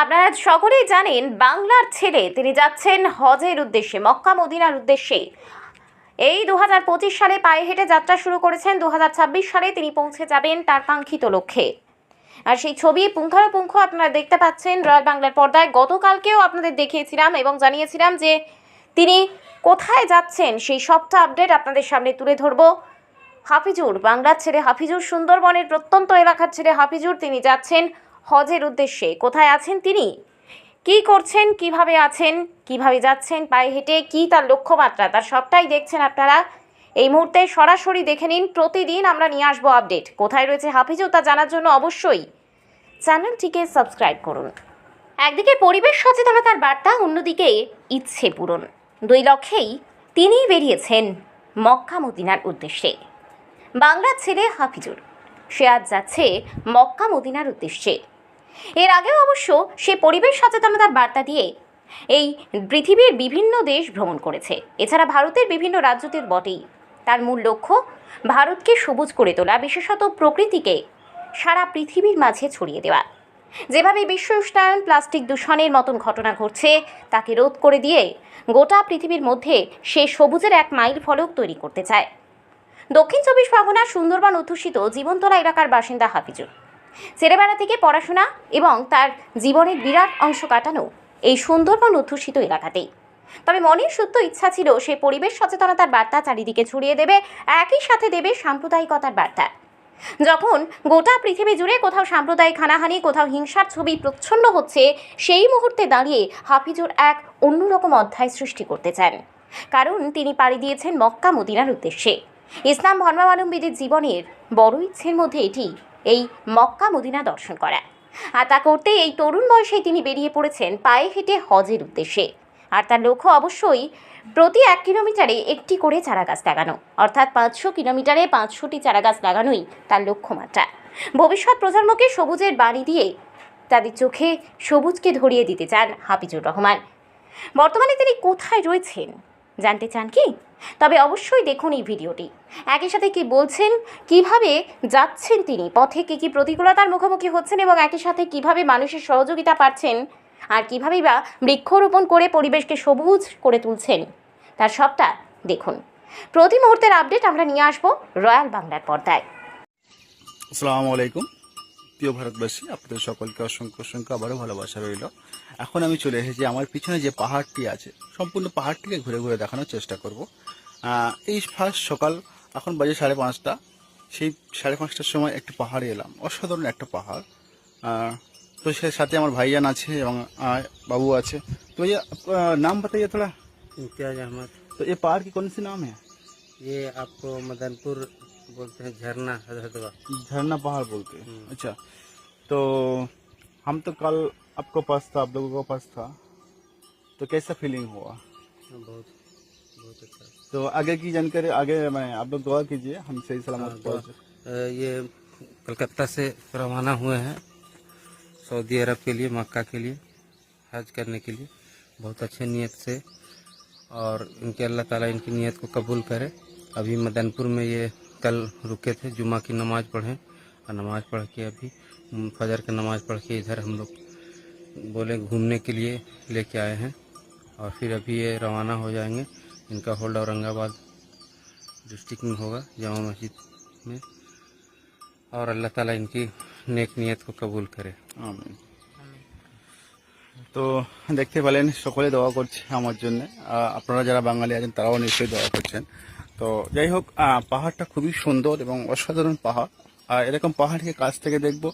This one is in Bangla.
আপনারা সকলেই জানেন, বাংলার ছেলে তিনি যাচ্ছেন হজের উদ্দেশ্যে, মক্কা মদিনার উদ্দেশ্যে। এই দু হাজার পঁচিশ সালে পায়ে হেঁটে যাত্রা শুরু করেছেন। দু হাজার ছাব্বিশ সালে তিনি পৌঁছে যাবেন তার কাঙ্ক্ষিত লক্ষ্যে। আর সেই ছবি পুঙ্খানুপুঙ্খ আপনারা দেখতে পাচ্ছেন রয়্যাল বাংলার পর্দায়। গতকালকেও আপনাদের দেখিয়েছিলাম এবং জানিয়েছিলাম যে তিনি কোথায় যাচ্ছেন, সেই সবটা আপডেট আপনাদের সামনে তুলে ধরবো। হাফিজুর, বাংলার ছেলে হাফিজুর সুন্দরবনের প্রত্যন্ত এলাকার ছেলে হাফিজুর, তিনি যাচ্ছেন হজের উদ্দেশ্যে। কোথায় আছেন তিনি? কি করছেন? কীভাবে আছেন? কীভাবে যাচ্ছেন? পায়ে হেঁটে কি তার লক্ষ্যমাত্রা? তার সবটাই দেখছেন আপনারা। এই মুহূর্তে সরাসরি দেখে নিন, প্রতিদিন আমরা নিয়ে আসব আপডেট। কোথায় রয়েছে হাফিজুর তা জানার জন্য অবশ্যই চ্যানেলটিকে সাবস্ক্রাইব করুন। একদিকে পরিবেশ সচেতনতার বার্তা, অন্যদিকে ইচ্ছে পূরণ। দুই লক্ষ্যেই তিনিই বেরিয়েছেন মক্কা মদিনার উদ্দেশ্যে। বাংলার ছেলে হাফিজুর। সে আজ যাচ্ছে মক্কা মদিনার উদ্দেশ্যে। এর আগেও অবশ্য সে পরিবেশ সচেতনতার বার্তা দিয়ে এই পৃথিবীর বিভিন্ন দেশ ভ্রমণ করেছে। এছাড়া ভারতের বিভিন্ন রাজ্যতের বটেই। তার মূল লক্ষ্য, ভারতকে সবুজ করে তোলা, বিশেষত প্রকৃতিকে সারা পৃথিবীর মাঝে ছড়িয়ে দেওয়া। যেভাবে বিশ্ব উষ্ণায়ন, প্লাস্টিক দূষণের মতন ঘটনা ঘটছে, তাকে রোধ করে দিয়ে গোটা পৃথিবীর মধ্যে সে সবুজের এক মাইল ফলক তৈরি করতে চায়। দক্ষিণ চব্বিশ পরগনার সুন্দরবন অধ্যুষিত জীবনতলা এলাকার বাসিন্দা হাফিজুর। ছেলেবেলা থেকে পড়াশোনা এবং তার জীবনের বিরাট অংশ কাটানো এই সুন্দরবন অধ্যুষিত এলাকাতেই। তবে মনের সত্য ইচ্ছা ছিল সে পরিবেশ সচেতনতার বার্তা চারিদিকে ছড়িয়ে দেবে, একই সাথে দেবে সাম্প্রদায়িকতার বার্তা। যখন গোটা পৃথিবী জুড়ে কোথাও সাম্প্রদায়িক হানাহানি, কোথাও হিংসার ছবি প্রচ্ছন্ন হচ্ছে, সেই মুহূর্তে দাঁড়িয়ে হাফিজুর এক অন্যরকম অধ্যায় সৃষ্টি করতে চান। কারণ তিনি পাড়ি দিয়েছেন মক্কা মদিনার উদ্দেশ্যে। ইসলাম ধর্মাবলম্বীদের জীবনের বড় ইচ্ছের মধ্যে এটি এই মক্কা মদিনা দর্শন করা। আর তা করতে এই তরুণ বয়সে তিনি বেরিয়ে পড়েছেন পায়ে হেঁটে হজের উদ্দেশ্যে। আর তার লক্ষ্য অবশ্যই প্রতি এক কিলোমিটারে একটি করে চারাগাছ লাগানো। অর্থাৎ পাঁচশো কিলোমিটারে পাঁচশোটি চারাগাছ লাগানোই তার লক্ষ্যমাত্রা। ভবিষ্যৎ প্রজন্মকে সবুজের বাণী দিয়ে তাদের চোখে সবুজকে ধরিয়ে দিতে চান হাফিজুর রহমান। বর্তমানে তিনি কোথায় রয়েছেন? জানতে চান কি? তবে অবশ্যই দেখুন এই ভিডিওটি। একই সাথে কি বলছেন? কীভাবে যাচ্ছেন তিনি? পথে কী কী প্রতিকূলতার মুখোমুখি হচ্ছেন এবং একই সাথে কীভাবে মানুষের সহযোগিতা পাচ্ছেন? আর কীভাবেই বা বৃক্ষরোপণ করে পরিবেশকে সবুজ করে তুলছেন? তার সবটা দেখুন। প্রতি মুহূর্তের আপডেট আমরা নিয়ে আসব রয়্যাল বাংলার পর্দায়। আসসালামু আলাইকুম। প্রিয় ভারতবাসী আপনাদের সকলকে অসংখ্য অসংখ্য আবারও ভালোবাসা রইল এখন আমি চলে এসেছি আমার পিছনে যে পাহাড়টি আছে সম্পূর্ণ পাহাড়টিকে ঘুরে ঘুরে দেখানোর চেষ্টা করব আহ, এই ফার্স্ট সকাল এখন বাজে সাড়ে পাঁচটা সেই সাড়ে পাঁচটার সময় একটি পাহাড়ে এলাম অসাধারণ একটা পাহাড় আহ, তো সে সাথে আমার ভাইজান আছে এবং আহ, বাবু আছে তো ये আহ, नाम बताइए थोड़ा इम्तियाज अहमद तो ये पहाड़ की कौन सी नाम है ये आपको मदनपुर बोलते हैं झरना हजरतवा झरना पहाड़ बोलते हैं। अच्छा तो हम तो कल आपको पास था आप लोगों के पास था। तो कैसा फीलिंग हुआ? बहुत बहुत अच्छा। तो आगे की जानकारी आगे मैं आप लोग दुआ कीजिए हम सही सलामत हाँ, ये कलकत्ता से रवाना हुए हैं सऊदी अरब के लिए मक्का के लिए हज करने के लिए। बहुत अच्छे नियत से और इनके अल्लाह ताला इनकी नियत को कबूल करे। अभी मदनपुर में ये कल रुके थे जुमा की नमाज पढ़ें और नमाज पढ़ के अभी हम्म, फजर की नमाज पढ़ के इधर हम लोग बोले घूमने के लिए लेके आए हैं और फिर अभी ये रवाना हो जाएंगे इनका होल्ड औरंगाबाद डिस्ट्रिक्ट में होगा जामा मस्जिद में और अल्लाह ताला इनकी नेक नियत को कबूल करे আমিন। তো দেখতে পেলেন সকলে দোয়া করছে আমার জন্য আপনারা যারা বাঙালি আছেন তারাও নিশ্চয়ই দোয়া করছেন তো যাই হোক পাহাড়টা খুবই সুন্দর এবং অসাধারণ পাহাড়। আর এরকম পাহাড়কে কাছ থেকে দেখব।